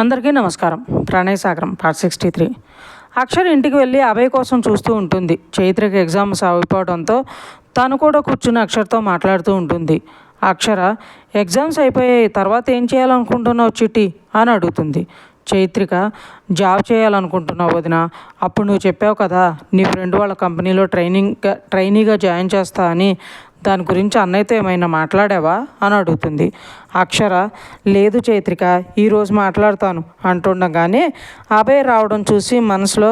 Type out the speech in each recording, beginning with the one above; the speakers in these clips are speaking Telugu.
అందరికీ నమస్కారం. ప్రణయ్ సాగరం పార్ట్ సిక్స్టీ త్రీ అక్షర్ ఇంటికి వెళ్ళి అభయ్ కోసం చూస్తూ ఉంటుంది. చైత్రకి ఎగ్జామ్స్ అయిపోవడంతో తను కూడా కూర్చుని అక్షర్తో మాట్లాడుతూ ఉంటుంది. అక్షర ఎగ్జామ్స్ అయిపోయాయి తర్వాత ఏం చేయాలనుకుంటున్నావు చిట్టి? అని అడుగుతుంది. చైత్రిక జాబ్ చేయాలనుకుంటున్నావు వదిన అప్పుడు నువ్వు చెప్పావు కదా నీ ఫ్రెండ్ వాళ్ళ కంపెనీలో ట్రైనింగ్ ట్రైనీగా జాయిన్ చేస్తా అని దాని గురించి అన్నయ్యతో ఏమైనా మాట్లాడావా? అని అడుగుతుంది. అక్షర లేదు చైత్రిక ఈరోజు మాట్లాడతాను అంటుండగానే అభయ్ రావడం చూసి మనసులో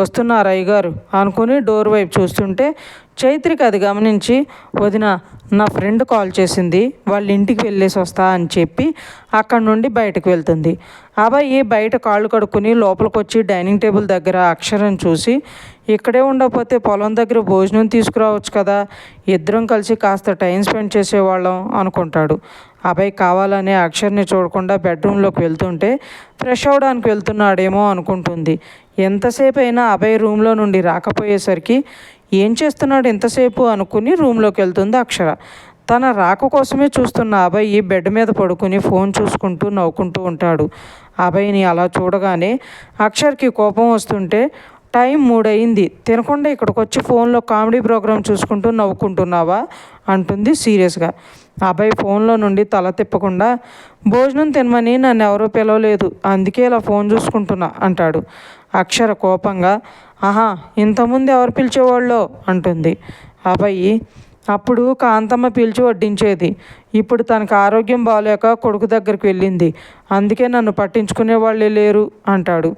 వస్తున్నారు అయ్యగారు? అనుకుని డోర్ వైపు చూస్తుంటే చైత్రిక అది గమనించి వదిన నా ఫ్రెండ్ కాల్ చేసింది వాళ్ళ ఇంటికి వెళ్ళేసి వస్తా అని చెప్పి అక్కడ నుండి బయటకు వెళ్తుంది. అబ్బాయి బయట కాళ్ళు కడుక్కుని లోపలికి వచ్చి డైనింగ్ టేబుల్ దగ్గర అక్షరం చూసి ఇక్కడే ఉండకపోతే పొలం దగ్గర భోజనం తీసుకురావచ్చు కదా ఇద్దరం కలిసి కాస్త టైం స్పెండ్ చేసేవాళ్ళం అనుకుంటాడు. అబ్బాయి కావాలనే అక్షర్ని చూడకుండా బెడ్రూమ్లోకి వెళ్తుంటే ఫ్రెష్ అవడానికి వెళ్తున్నాడేమో అనుకుంటుంది. ఎంతసేపు అయినా అభయ్ రూమ్లో నుండి రాకపోయేసరికి ఏం చేస్తున్నాడు ఎంతసేపు అనుకుని రూమ్లోకి వెళ్తుంది అక్షర. తన రాక కోసమే చూస్తున్న అభయ్ బెడ్ మీద పడుకుని ఫోన్ చూసుకుంటూ నవ్వుకుంటూ ఉంటాడు. అభయ్ని అలా చూడగానే అక్షర్కి కోపం వస్తుంటే టైం మూడయింది. తినకుండా ఇక్కడికి వచ్చి ఫోన్లో కామెడీ ప్రోగ్రాం చూసుకుంటూ నవ్వుకుంటున్నావా? అంటుంది సీరియస్గా. అబ్బాయి ఫోన్లో నుండి తల తిప్పకుండా భోజనం తినమని నన్ను ఎవరూ పిలవలేదు అందుకే ఇలా ఫోన్ చూసుకుంటున్నా అంటాడు. అక్షర కోపంగా ఆహా ఇంతకుముందు ఎవరు పిలిచేవాళ్ళో? అంటుంది. అబ్బాయి అప్పుడు కాంతమ్మ పిలిచి వడ్డించేది. ఇప్పుడు తనకు ఆరోగ్యం బాగాలేక కొడుకు దగ్గరికి వెళ్ళింది. అందుకే నన్ను పట్టించుకునే వాళ్ళే లేరు అంటాడు.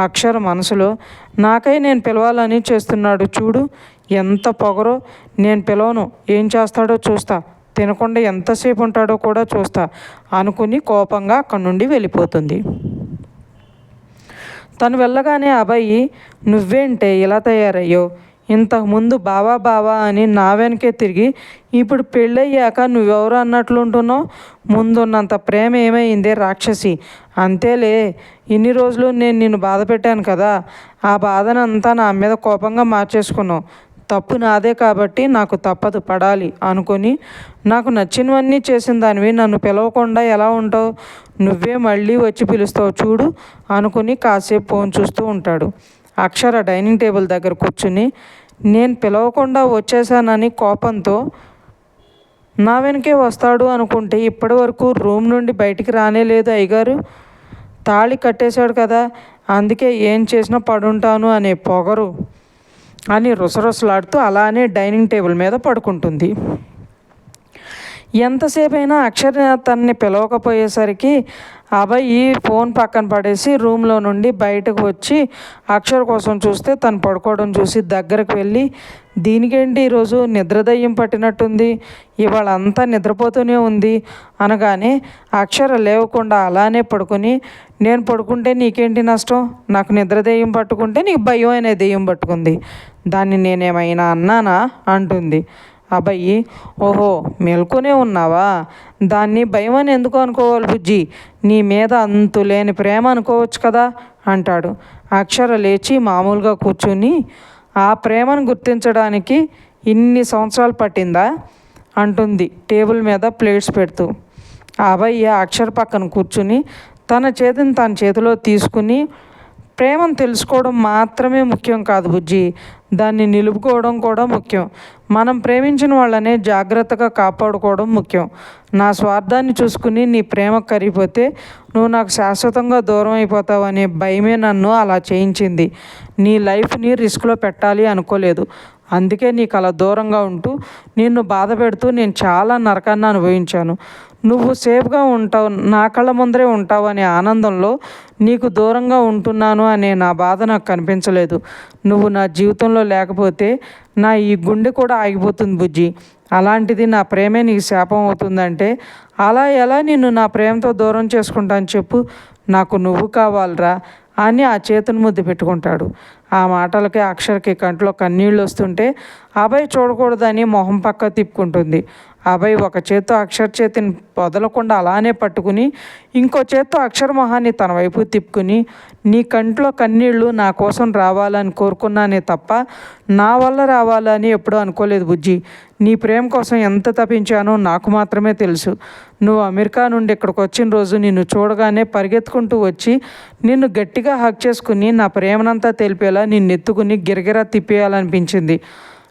అక్షర మనసులో నాకై నేను పిలవాలని చేస్తున్నాడు చూడు ఎంత పొగరో నేను పిలవను ఏం చేస్తాడో చూస్తా తినకుండా ఎంతసేపు ఉంటాడో కూడా చూస్తా అనుకుని కోపంగా అక్కడి నుండి వెళ్ళిపోతుంది. తను వెళ్ళగానే అబ్బాయి నువ్వేంటే ఇలా తయారయ్యో ఇంతకుముందు బావా బావా అని నా వెనకే తిరిగి ఇప్పుడు పెళ్ళయ్యాక నువ్వెవరు అన్నట్లుంటున్నావు ముందున్నంత ప్రేమ ఏమైంది రాక్షసి? అంతేలే ఇన్ని రోజులు నేను నిన్ను బాధ పెట్టాను కదా. ఆ బాధనంతా నా మీద కోపంగా మార్చేసుకున్నావు. తప్పు నాదే కాబట్టి నాకు తప్పదు పడాలి అనుకొని నాకు నచ్చినవన్నీ చేసిన దానివి నన్ను పిలవకుండా ఎలా ఉంటావు? నువ్వే మళ్ళీ వచ్చి పిలుస్తావు చూడు అనుకుని కాసేపు ఫోన్ చూస్తూ ఉంటాడు. అక్షర డైనింగ్ టేబుల్ దగ్గర కూర్చుని నేను పిలవకుండా వచ్చేసానని కోపంతో నా వెనకే వస్తాడు అనుకుంటే ఇప్పటి వరకు రూమ్ నుండి బయటికి రానే లేదు అయ్యగారు. తాళి కట్టేశాడు కదా అందుకే ఏం చేసినా పడుంటాను అనే పొగరు అని రుసరుసలాడుతూ అలానే డైనింగ్ టేబుల్ మీద పడుకుంటుంది. ఎంతసేపైనా అక్షర తనని పిలవకపోయేసరికి అబ్బాయి ఫోన్ పక్కన పడేసి రూమ్లో నుండి బయటకు వచ్చి అక్షర్ కోసం చూస్తే తను పడుకోవడం చూసి దగ్గరకు వెళ్ళి దీనికేంటి ఈరోజు నిద్రదయ్యం పట్టినట్టుంది? ఇవాళ అంతా నిద్రపోతూనే ఉంది. అనగానే అక్షర లేవకుండా అలానే పడుకుని నేను పడుకుంటే నీకేంటి నష్టం? నాకు నిద్రదయ్యం పట్టుకుంటే నీకు భయం అనే దెయ్యం పట్టుకుంది. దాన్ని నేనేమైనా అన్నానా? అంటుంది. అబ్బాయి ఓహో మేల్కొనే ఉన్నావా? దాన్ని భయం అని ఎందుకు అనుకోవాలి బుజ్జి? నీ మీద అంతులేని ప్రేమ అనుకోవచ్చు కదా? అంటాడు. అక్షర లేచి మామూలుగా కూర్చుని ఆ ప్రేమను గుర్తించడానికి ఇన్ని సంవత్సరాలు పట్టిందా? అంటుంది టేబుల్ మీద ప్లేట్స్ పెడుతూ. ఆ అబ్బాయి అక్షర పక్కన కూర్చుని తన చేతిని తన చేతిలో తీసుకుని ప్రేమను తెలుసుకోవడం మాత్రమే ముఖ్యం కాదు బుజ్జి. దాన్ని నిలుపుకోవడం కూడా ముఖ్యం. మనం ప్రేమించిన వాళ్ళనే జాగ్రత్తగా కాపాడుకోవడం ముఖ్యం. నా స్వార్థాన్ని చూసుకుని నీ ప్రేమ కరిగిపోతే నువ్వు నాకు శాశ్వతంగా దూరం అయిపోతావు అనే భయమే నన్ను అలా చేయించింది. నీ లైఫ్ని రిస్క్లో పెట్టాలి అనుకోలేదు. అందుకే నీకు అలా దూరంగా ఉంటూ నిన్ను బాధ పెడుతూ నేను చాలా నరకాన్ని అనుభవించాను. నువ్వు సేఫ్గా ఉంటావు నా కళ్ళ ముందరే ఉంటావు అనే ఆనందంలో నీకు దూరంగా ఉంటున్నాను అనే నా బాధ నాకు కనిపించలేదు. నువ్వు నా జీవితంలో లేకపోతే నా ఈ గుండె కూడా ఆగిపోతుంది బుజ్జి. అలాంటిది నా ప్రేమే నీకు శాపం అవుతుందంటే అలా ఎలా నిన్ను నా ప్రేమతో దూరం చేసుకుంటాను చెప్పు. నాకు నువ్వు కావాలరా అని ఆ చేతుని ముద్దు పెట్టుకుంటాడు. ఆ మాటలకి అక్షరకి కంట్లో కన్నీళ్ళు వస్తుంటే అభయ్ చూడకూడదని మొహం పక్క తిప్పుకుంటుంది. అభయ్ ఒక చేత్తో అక్షర్ చేతిని వదలకుండా అలానే పట్టుకుని ఇంకో చేత్తో అక్షర మొహాన్ని తన వైపు తిప్పుకుని నీ కంట్లో కన్నీళ్ళు నా కోసం రావాలని కోరుకున్నానే తప్ప నా వల్ల రావాలని ఎప్పుడూ అనుకోలేదు బుజ్జి. నీ ప్రేమ కోసం ఎంత తప్పించానో నాకు మాత్రమే తెలుసు. నువ్వు అమెరికా నుండి ఇక్కడికి వచ్చిన రోజు నిన్ను చూడగానే పరిగెత్తుకుంటూ వచ్చి నిన్ను గట్టిగా హక్ చేసుకుని నా ప్రేమనంతా తెలిపేలా నిన్ను ఎత్తుకుని గిరగిరా తిప్పేయాలనిపించింది.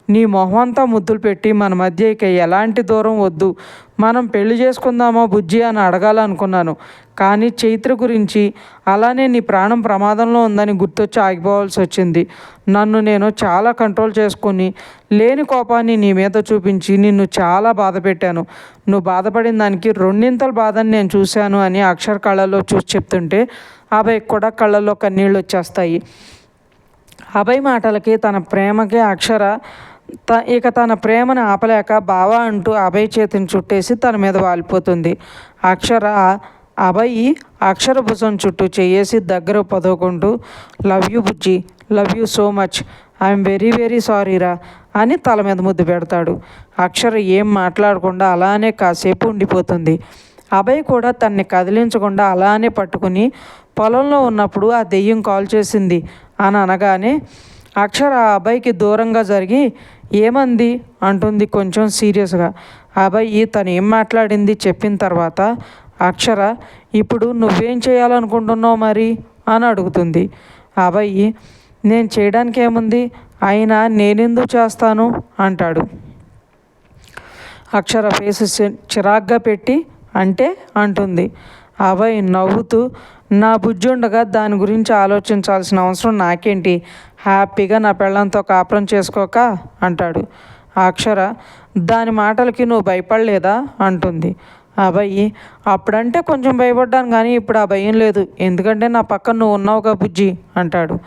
నీ మొహమంతా ముద్దులు పెట్టి మన మధ్య ఇక ఎలాంటి దూరం వద్దు. మనం పెళ్ళి చేసుకుందామా బుజ్జి అని అడగాలనుకున్నాను. కానీ చైత్ర గురించి అలానే నీ ప్రాణం ప్రమాదంలో ఉందని గుర్తొచ్చి ఆగిపోవాల్సి వచ్చింది. నన్ను నేను చాలా కంట్రోల్ చేసుకుని లేని కోపాన్ని నీ మీద చూపించి నిన్ను చాలా బాధ పెట్టాను. నువ్వు బాధపడిన దానికి రెండింతల బాధని నేను చూశాను అని అక్షర కళ్ళలో చూసి చెప్తుంటే అభయ్ కూడా కళ్ళల్లో కన్నీళ్ళు వచ్చేస్తాయి. అభయ్ మాటలకి తన ప్రేమకి అక్షర త ఇక తన ప్రేమను ఆపలేక బావా అంటూ అభయ్ చేతిని చుట్టేసి తన మీద వాలిపోతుంది. అక్షర అభయ్ అక్షర భుజం చుట్టూ చేయేసి దగ్గర పదవుకుంటూ love you Bujji love you so much I'm very very సారీరా అని తల మీద ముద్దు పెడతాడు. అక్షర ఏం మాట్లాడకుండా అలానే కాసేపు ఉండిపోతుంది. అభయ్ కూడా తన్ని కదిలించకుండా అలానే పట్టుకుని పొలంలో ఉన్నప్పుడు ఆ దెయ్యం కాల్ చేసింది అని అనగానే అక్షర ఆ అబ్బాయికి దూరంగా జరిగి ఏమంది? అంటుంది కొంచెం సీరియస్గా. అబ్బాయి తను ఏం మాట్లాడింది? చెప్పిన తర్వాత అక్షర ఇప్పుడు నువ్వేం చేయాలనుకుంటున్నావు మరి? అని అడుగుతుంది. అబ్బాయి నేను చేయడానికి ఏముంది? అయినా నేనెందుకు చేస్తాను? అంటాడు. అక్షర ఫేస్ చిరాగ్గా పెట్టి అంటే? అంటుంది. అబ్బాయి నవ్వుతూ నా బుజ్జి ఉండగా దాని గురించి ఆలోచించాల్సిన అవసరం నాకేంటి? హ్యాపీగా నా పెళ్ళంతో కాపురం చేసుకోక? అంటాడు. అక్షర దాని మాటలకి నువ్వు భయపడలేదా? అంటుంది. అబ్బాయి అప్పుడంటే కొంచెం భయపడ్డాను కానీ ఇప్పుడు ఆ భయం లేదు. ఎందుకంటే నా పక్కన నువ్వు ఉన్నావుగా బుజ్జి అంటాడు.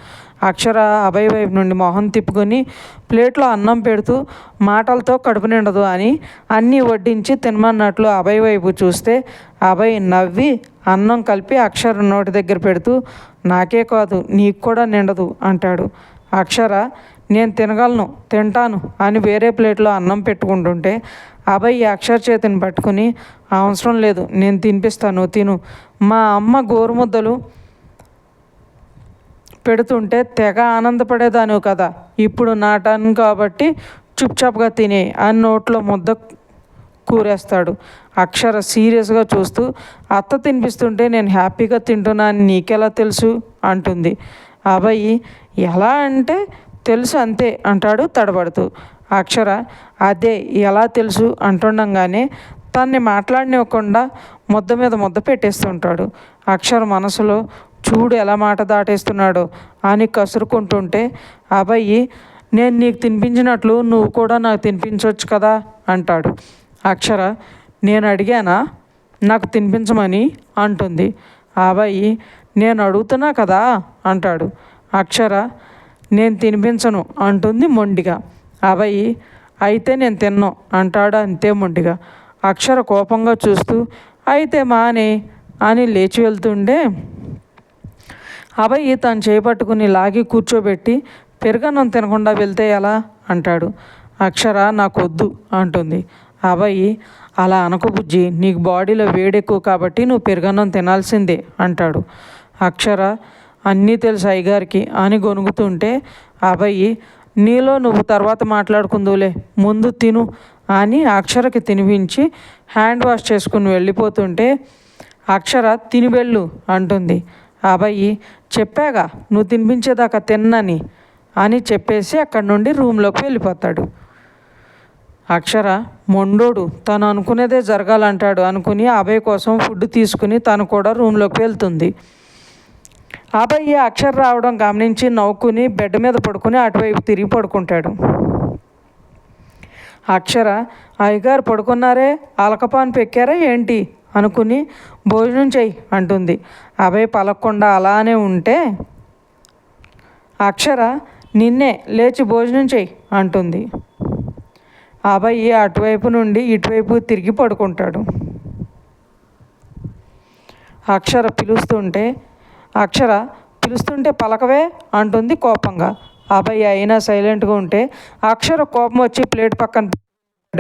అక్షర అభయ వైపు నుండి మొహం తిప్పుకొని ప్లేట్లో అన్నం పెడుతూ మాటలతో కడుపు నిండదు అని అన్నీ వడ్డించి తినమన్నట్లు అభయ వైపు చూస్తే అభయ్ నవ్వి అన్నం కలిపి అక్షర నోటి దగ్గర పెడుతూ నాకే కాదు నీకు కూడా నిండదు అంటాడు. అక్షర నేను తినగలను తింటాను అని వేరే ప్లేట్లో అన్నం పెట్టుకుంటుంటే అభయ్ అక్షర చేతిని పట్టుకుని అవసరం లేదు నేను తినిపిస్తాను తిను. మా అమ్మ గోరుముద్దలు పెడుతుంటే తెగ ఆనందపడేదాను కదా. ఇప్పుడు నా టర్న్ కాబట్టి చుప్చాప్గా తినే అని నోట్లో ముద్ద కూరేస్తాడు. అక్షర సీరియస్గా చూస్తూ అత్త తినిపిస్తుంటే నేను హ్యాపీగా తింటున్నాను నీకెలా తెలుసు? అంటుంది. అబ్బాయి ఎలా అంటే తెలుసు అంతే అంటాడు తడబడుతూ. అక్షర అదే ఎలా తెలుసు? అంటుండగానే తన్ని మాట్లాడనివ్వకుండా ముద్ద మీద ముద్ద పెట్టేస్తుంటాడు. అక్షర మనసులో చూడు ఎలా మాట దాటేస్తున్నాడో అని కసురుకుంటుంటే అబ్బాయి నేను నీకు తినిపించినట్లు నువ్వు కూడా నాకు తినిపించవచ్చు కదా అంటాడు. అక్షర నేను అడిగానా? నాకు తినిపించమని అంటుంది. అబ్బాయి నేను అడుగుతున్నా కదా అంటాడు. అక్షర నేను తినిపించను అంటుంది మొండిగా. అబ్బాయి అయితే నేను తిన్నాను అంటాడు అంతే మొండిగా. అక్షర కోపంగా చూస్తూ అయితే మానే అని లేచి వెళ్తుండే అభయ్ తను చేపట్టుకుని లాగి కూర్చోబెట్టి పెరుగన్నం తినకుండా వెళ్తే ఎలా అంటాడు. అక్షర నాకొద్దు అంటుంది. అభయ్ అలా అనకు బుజ్జి నీకు బాడీలో వేడెక్కువ కాబట్టి నువ్వు పెరుగన్నం తినాల్సిందే అంటాడు. అక్షర అన్నీ తెలుసు అయ్యగారికి అని గొనుగుతుంటే అభయ్ నీలో నువ్వు తర్వాత మాట్లాడుకుందులే ముందు తిను అని అక్షరకి తినిపించి హ్యాండ్ వాష్ చేసుకుని వెళ్ళిపోతుంటే అక్షర తిని వెళ్ళు అంటుంది. అబ్బాయి చెప్పాగా నువ్వు తినిపించేదాకా తిన్నని అని చెప్పేసి అక్కడి నుండి రూమ్లోకి వెళ్ళిపోతాడు. అక్షర మొండోడు తను అనుకునేదే జరగాలంటాడు అనుకుని అభయ్ కోసం ఫుడ్ తీసుకుని తను కూడా రూమ్లోకి వెళ్తుంది. అభయ్ అక్షర రావడం గమనించి నవ్వుకుని బెడ్ మీద పడుకుని అటువైపు తిరిగి పడుకుంటాడు. అక్షర అయ్యగారు పడుకున్నారే అలకపాన్ పెక్కారా ఏంటి? అనుకుని భోజనం చెయ్యి అంటుంది. అభయ్ పలకకుండా అలానే ఉంటే అక్షర నిన్నే లేచి భోజనం చెయ్యి అంటుంది. అభయ్ అటువైపు నుండి ఇటువైపు తిరిగి పడుకుంటాడు. అక్షర పిలుస్తుంటే అక్షర పిలుస్తుంటే పలకవే అంటుంది కోపంగా. అభయ్ అయినా సైలెంట్గా ఉంటే అక్షర కోపం వచ్చి ప్లేట్ పక్కన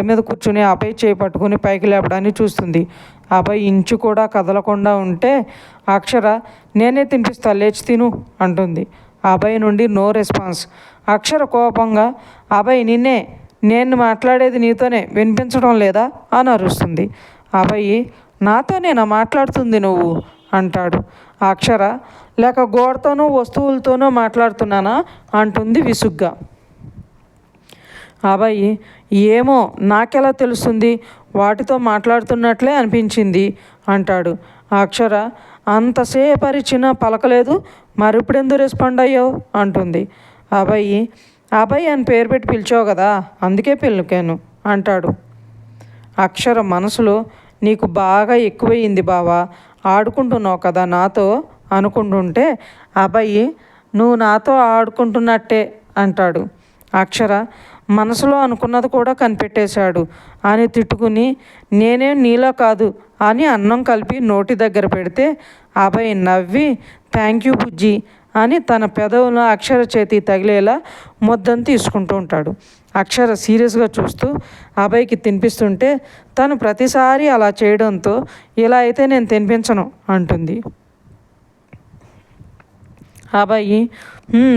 మీద కూర్చుని అభయ్ చేయి పట్టుకుని పైకి లేపడాన్ని చూస్తుంది. అభయ్ ఇంచు కూడా కదలకుండా ఉంటే అక్షర నేనే తినిపిస్తా లేచి తిను అంటుంది. అభయ్ నుండి నో రెస్పాన్స్. అక్షర కోపంగా అభయ్ నిన్నే నేను మాట్లాడేది నీతోనే వినిపించడం లేదా అని అరుస్తుంది. అభయ్ నాతోనేనా మాట్లాడుతుంది నువ్వు అంటాడు. అక్షర లేక గోడతోనో వస్తువులతోనో మాట్లాడుతున్నానా అంటుంది విసుగ్గా. అబ్బాయి ఏమో నాకెలా తెలుస్తుంది? వాటితో మాట్లాడుతున్నట్లే అనిపించింది అంటాడు. అక్షర అంతసేపు అరిచిన పలకలేదు మరి ఇప్పుడు ఎందుకు రెస్పాండ్ అయ్యావు? అంటుంది. అబ్బాయి అబ్బాయి అని పేరు పెట్టి పిలిచావు కదా అందుకే పిలికాను అంటాడు. అక్షర మనసులో నీకు బాగా ఎక్కువయింది బావా ఆడుకుంటున్నావు కదా నాతో అనుకుంటుంటే అబ్బాయి నువ్వు నాతో ఆడుకుంటున్నట్టే అంటాడు. అక్షర మనసులో అనుకున్నది కూడా కనిపెట్టేశాడు. అని తిట్టుకుని నేనేం నీలో కాదు అని అన్నం కలిపి నోటి దగ్గర పెడితే అభయ్ నవ్వి థ్యాంక్ యూ బుజ్జి అని తన పెదవులను అక్షర చేతి తగిలేలా ముద్దని తీసుకుంటూ ఉంటాడు. అక్షర సీరియస్గా చూస్తూ అభయ్కి తినిపిస్తుంటే తను ప్రతిసారి అలా చేయడంతో ఇలా అయితే నేను తినిపించను అంటుంది. అబ్బాయి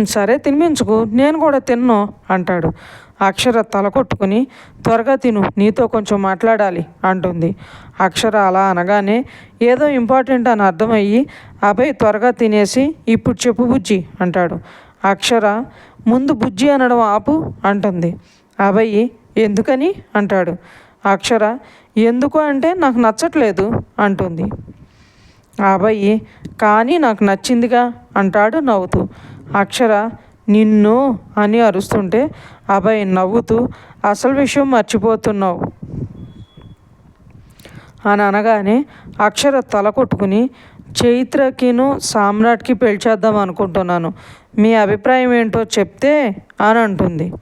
సరే తినిపించుకు నేను కూడా తిన్ను అంటాడు. అక్షర తల కొట్టుకుని త్వరగా తిను నీతో కొంచెం మాట్లాడాలి అంటుంది. అక్షర అలా అనగానే ఏదో ఇంపార్టెంట్ అని అర్థమయ్యి అభయ్ త్వరగా తినేసి ఇప్పుడు చెప్పు బుజ్జి అంటాడు. అక్షర ముందు బుజ్జి అనడం ఆపు అంటుంది. అభయ్ ఎందుకని? అంటాడు. అక్షర ఎందుకు అంటే నాకు నచ్చట్లేదు అంటుంది. అబ్బాయి కానీ నాకు నచ్చిందిగా అంటాడు నవ్వుతూ. అక్షర నిన్ను అని అరుస్తుంటే అభయ్ నవ్వుతూ అసలు విషయం మర్చిపోతున్నావు అని అనగానే అక్షర తల కొట్టుకుని చైత్రకిను సామ్రాట్కి పెళ్చేద్దాం అనుకుంటున్నాను. మీ అభిప్రాయం ఏంటో చెప్తే అని అంటుంది.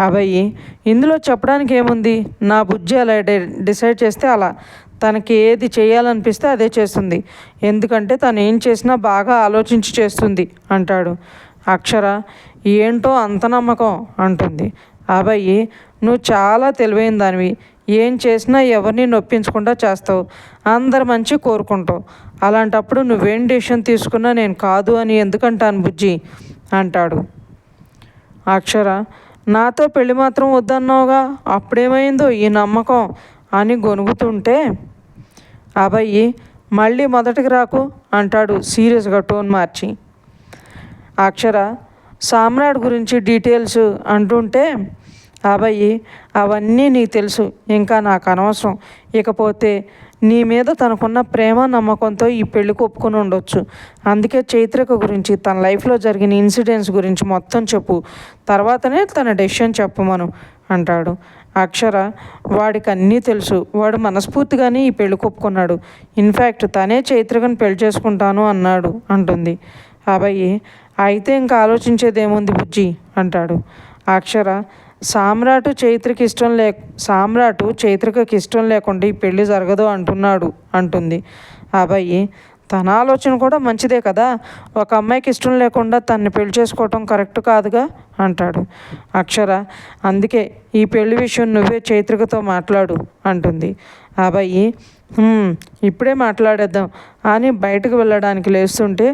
అభయ్ ఇందులో చెప్పడానికి ఏముంది? నా బుజ్జి అలా డిసైడ్ చేస్తే అలా. తనకి ఏది చేయాలనిపిస్తే అదే చేస్తుంది. ఎందుకంటే తను ఏం చేసినా బాగా ఆలోచించి చేస్తుంది అంటాడు. అక్షర ఏంటో అంత నమ్మకం అంటుంది. అబ్బాయి నువ్వు చాలా తెలివైన దానివి. ఏం చేసినా ఎవరిని నొప్పించకుండా చేస్తావు. అందరు మంచి కోరుకుంటావు. అలాంటప్పుడు నువ్వేం డెసిషన్ తీసుకున్నా నేను కాదు అని ఎందుకంటాను బుజ్జి? అంటాడు. అక్షర నాతో పెళ్ళి మాత్రం వద్దన్నావుగా? అప్పుడేమైందో ఈ నమ్మకం అని గొనుగుతుంటే అబ్బాయి మళ్ళీ మొదటికి రాకు అంటాడు సీరియస్గా టోన్ మార్చి. అక్షర సామ్రాట్ గురించి డీటెయిల్స్ అంటుంటే అబ్బాయి అవన్నీ నీకు తెలుసు ఇంకా నాకు అనవసరం. ఇకపోతే నీ మీద తనకున్న ప్రేమ నమ్మకంతో ఈ పెళ్ళికి ఒప్పుకొని ఉండొచ్చు. అందుకే చైత్రిక గురించి తన లైఫ్లో జరిగిన ఇన్సిడెంట్స్ గురించి మొత్తం చెప్పు. తర్వాతనే తన డెసిషన్ చెప్పమను అంటాడు. అక్షర వాడికి అన్నీ తెలుసు. వాడు మనస్ఫూర్తిగానే ఈ పెళ్ళి ఒప్పుకున్నాడు. ఇన్ఫ్యాక్ట్ తనే చైత్రికను పెళ్ళి చేసుకుంటాను అన్నాడు అంటుంది. అబ్బాయి అయితే ఇంకా ఆలోచించేదేముంది బుజ్జి? అంటాడు. అక్షర సామ్రాటు చైత్రకి ఇష్టం లే సామ్రాటు చైత్రికకి ఇష్టం లేకుండా ఈ పెళ్ళి జరగదు అంటున్నాడు అంటుంది. అబ్బాయి తన ఆలోచన కూడా మంచిదే కదా? ఒక అమ్మాయికి ఇష్టం లేకుండా తన్ని పెళ్ళి చేసుకోవటం కరెక్ట్ కాదుగా? అంటాడు. అక్షర అందుకే ఈ పెళ్ళి విషయం నువ్వే చైత్రికతో మాట్లాడు అంటుంది. అబ్బాయి ఇప్పుడే మాట్లాడేద్దాం అని బయటకు వెళ్ళడానికి లేస్తుంటే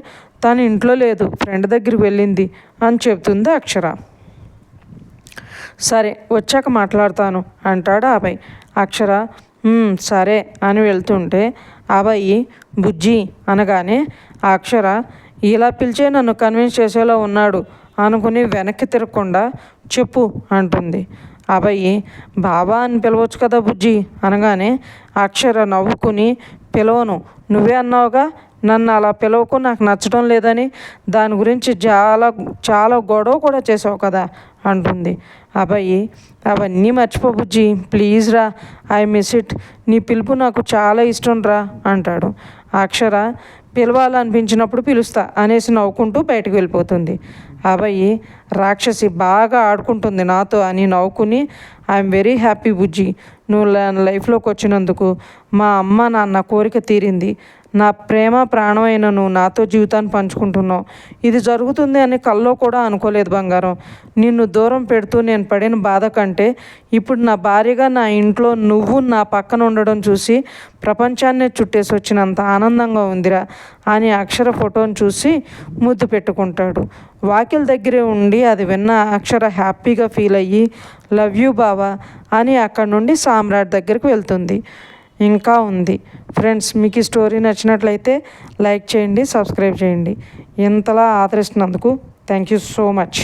తను ఇంట్లో లేదు ఫ్రెండ్ దగ్గరికి వెళ్ళింది అని చెప్తుంది అక్షర. సరే వచ్చాక మాట్లాడతాను అంటాడు అబ్బాయి అక్షర సరే అని వెళ్తుంటే అబ్బాయి బుజ్జి అనగానే అక్షర ఇలా పిలిచే నన్ను కన్విన్స్ చేసేలా ఉన్నాడు అనుకుని వెనక్కి తిరగకుండా చెప్పు అంటుంది. అబ్బాయి బాబా అని పిలవచ్చు కదా బుజ్జి అనగానే అక్షర నవ్వుకుని పిలవను. నువ్వే అన్నావుగా? నన్ను అలా పిలవకు నాకు నచ్చడం లేదని. దాని గురించి చాలా చాలా గొడవ కూడా చేసావు కదా అంటుంది. అబ్బాయి అవన్నీ మర్చిపో బుజ్జి. ప్లీజ్ రా ఐ మిస్ ఇట్. నీ పిలుపు నాకు చాలా ఇష్టం రా అంటాడు. అక్షర పిలవాలనిపించినప్పుడు పిలుస్తా అనేసి నవ్వుకుంటూ బయటకు వెళ్ళిపోతుంది. అబ్బాయి రాక్షసి బాగా ఆడుకుంటుంది నాతో అని నవ్వుకుని ఐఎమ్ వెరీ హ్యాపీ బుజ్జి. నువ్వు లైఫ్లోకి వచ్చినందుకు మా అమ్మ నాన్న కోరిక తీరింది. నా ప్రేమ ప్రాణమైన నువ్వు నాతో జీవితాన్ని పంచుకుంటున్నావు. ఇది జరుగుతుంది అని కల్లో కూడా అనుకోలేదు బంగారం. నిన్ను దూరం పెడుతూ నేను పడిన బాధ కంటే ఇప్పుడు నా భార్యగా నా ఇంట్లో నువ్వు నా పక్కన ఉండడం చూసి ప్రపంచాన్నే చుట్టేసి వచ్చినంత ఆనందంగా ఉందిరా అని అక్షర ఫోటోని చూసి ముద్దు పెట్టుకుంటాడు. వాకిల్ దగ్గరే ఉండి అది విన్న అక్షర హ్యాపీగా ఫీల్ అయ్యి లవ్ యూ బావా అని అక్కడ నుండి సామ్రాట్ దగ్గరికి వెళ్తుంది. ఇంకా ఉంది. ఫ్రెండ్స్ మీకు ఈ స్టోరీ నచ్చినట్లయితే లైక్ చేయండి సబ్స్క్రైబ్ చేయండి. ఇంతలా ఆదరిస్తున్నందుకు థ్యాంక్ యూ సో మచ్.